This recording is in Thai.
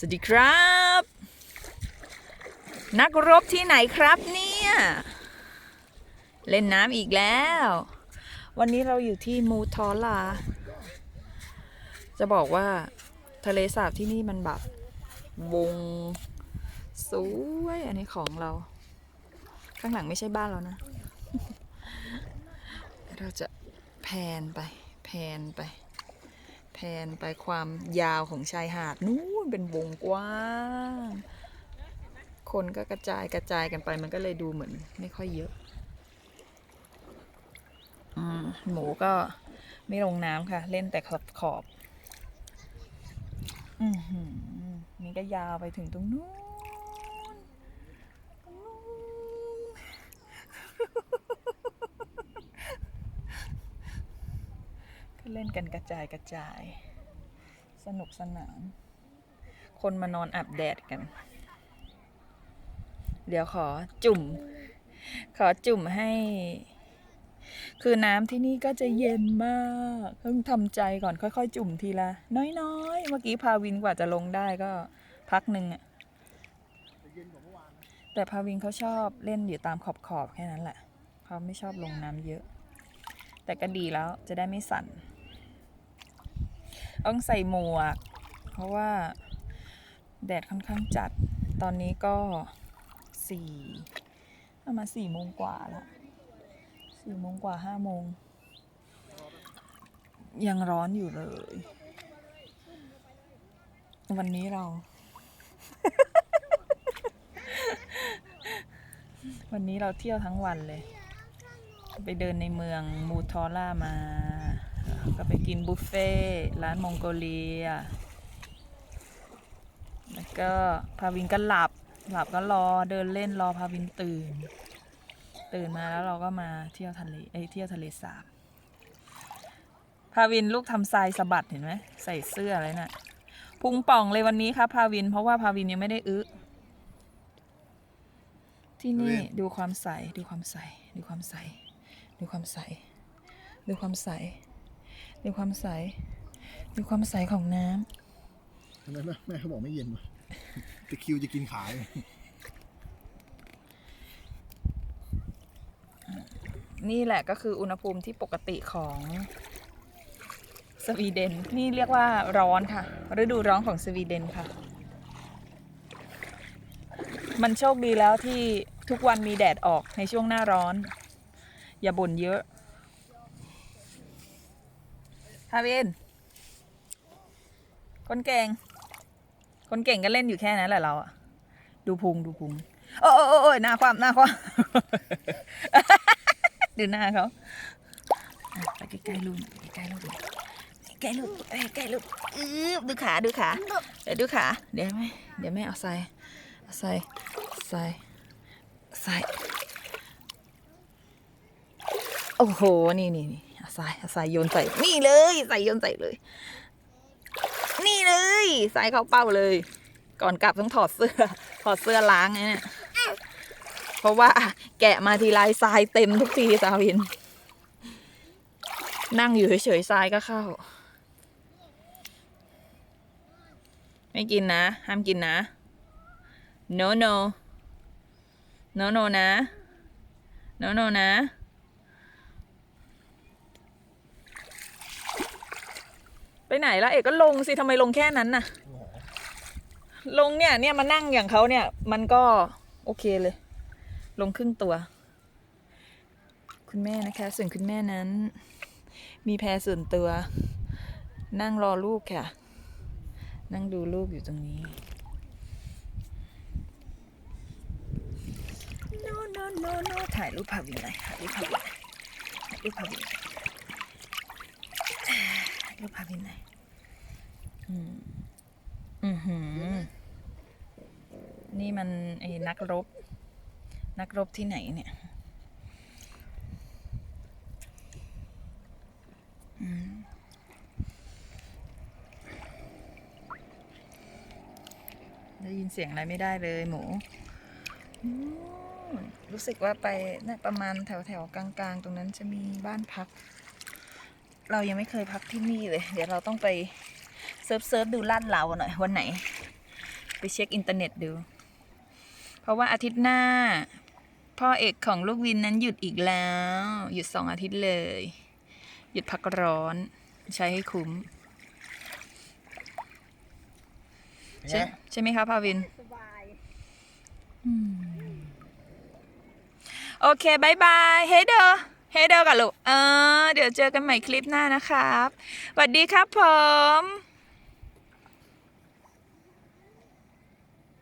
สวัสดีครับ นักรบที่ไหนครับเนี่ย เล่นน้ำอีกแล้ว วันนี้เราอยู่ที่มูทอลา จะบอกว่าทะเลสาบที่นี่มันแบบวงสวยอันนี้ของเรา ข้างหลังไม่ใช่บ้านเรานะ เราจะแพนไป แพนไป แทนไปความยาวของชายหาดนู้นเป็นวงกว้าง คนก็กระจายกระจายกันไปมันก็เลยดูเหมือนไม่ค่อยเยอะอหมูก็ไม่ลงน้ำค่ะ เล่นแต่ขอบขอบ อืมนี่ก็ยาวไปถึงตรงนู้นตรงนู้น ก็ เล่นกันกระจายกระจาย สนุกสนาน คนมานอนอาบแดดกัน เดี๋ยวขอจุ่ม ขอจุ่มให้ คือน้ำที่นี่ก็จะเย็นมากต้องทำใจก่อนค่อยๆ จุ่มทีละ น้อยๆ เมื่อกี้พาวินกว่าจะลงได้ก็พักหนึ่งอะแต่พาวินเขาชอบเล่นอยู่ตามขอบๆแค่นั้นแหละเขาไม่ชอบลงน้ำเยอะ แต่ก็ดีแล้วจะได้ไม่สั่น ต้องใส่หมวก เพราะว่าแดดค่อนข้างจัด ตอนนี้ก็สี่ประมาณสี่โมงกว่าละสี่โมงกว่าห้าโมง ยังร้อนอยู่เลย วันนี้เรา วันนี้เราเที่ยวทั้งวันเลย ไปเดินในเมืองมูทอร่ามา ก็ไปกินบุฟเฟ่ต์ร้านมองโกเลีย แล้วก็พาวินก็หลับ หลับก็รอเดินเล่นรอพาวินตื่น ตื่นมาแล้วเราก็มาเที่ยวทะเลเอ้ยเที่ยวทะเลสาบพาวินลูกทำทรายสะบัดเห็นไหมใส่เสื้ออะไรนะ่ะพุงป่องเลยวันนี้ครับพาวิน เพราะว่าพาวินยังไม่ได้อึที่นี่ดูความใสดูความใสดูความใสดูความใสดูความใส ดูความใส ดูความใสของน้ทำไมแม่แม่เขาบอกไม่เย็นวะตะคริวจะกินขาเลยำนี่แหละก็คืออุณหภูมิที่ปกติของสวีเดน นี่เรียกว่าร้อนค่ะ ฤดูร้อนของสวีเดนค่ะ มันโชคดีแล้วที่ทุกวันมีแดดออกในช่วงหน้าร้อน อย่าบ่นเยอะ ฮาวิน คนเก่ง คนเก่งก็เล่นอยู่แค่นั้นแหละเราอะดูพุงดูพุงโอ้โอ้โอ้ยหน้าความหน้าความดูหน้าเขาไปใกล้ๆลูกไปใกล้ๆลูกใกล้ๆลูกไปใกล้ๆลูกอือดูขาดูขาเดี๋ยวดูขาเดี๋ยวแม่เดี๋ยวแม่เอาใส่เอาใส่ใส่ใส่โอ้โห นี่นี่นี่ เอาใส่เอาใส่โยนใส่นี่เลยใส่โยนใส่เลย นี่เลยใส่เข้าเป้าเลย ก่อนกลับต้องถอดเสื้อ ถอดเสื้อล้างไงเนี่ยเพราะว่าแกะมาทีไรทรายเต็มทุกทีสาวิน นั่งอยู่เฉยๆทรายก็เข้า ไม่กินนะ ห้ามกินนะ no no no no นะ no no นะ ไปไหนแล้วเอกก็ลงสิทำไมลงแค่นั้นน่ะ ลงเนี่ยเนี่ยมานั่งอย่างเขาเนี่ย มันก็โอเคเลย ลงครึ่งตัว คุณแม่นะคะ ส่วนคุณแม่นั้น มีแพรส่วนตัว นั่งรอลูกค่ะ นั่งดูลูกอยู่ตรงนี้ no no no no ถ่ายรูปพาวินหน่อยถ่ายรูปพาวินหน่อยถ่ายรูปพาวิน หน่อยถ่ายรูปพาวินหนอยอืมอือหือ นี่มันไอ้นักรบ นักรบที่ไหนเนี่ยอืมได้ยินเสียงอะไรไม่ได้เลยหมู รู้สึกว่าไปนะประมาณแถวแถวๆกลางๆ ตรงนั้นจะมีบ้านพัก เรายังไม่เคยพักที่นี่เลย เดี๋ยวเราต้องไปเซิร์ฟเซิร์ฟดูลาดเหลาหน่อยวันไหน ไปเช็คอินเทอร์เน็ตดู เพราะว่าอาทิตย์หน้า พ่อเอกของลูกวินนั้นหยุดอีกแล้ว หยุดสองอาทิตย์เลย หยุดพักร้อนใช้ให้คุ้ม ใช่ใช่ไหมคะพาวินสบายโอเคบายบายเฮเดอร์ เฮเดอร์กับลูกเออเดี๋ยวเจอกันใหม่คลิปหน้านะครับสวัสดีครับผม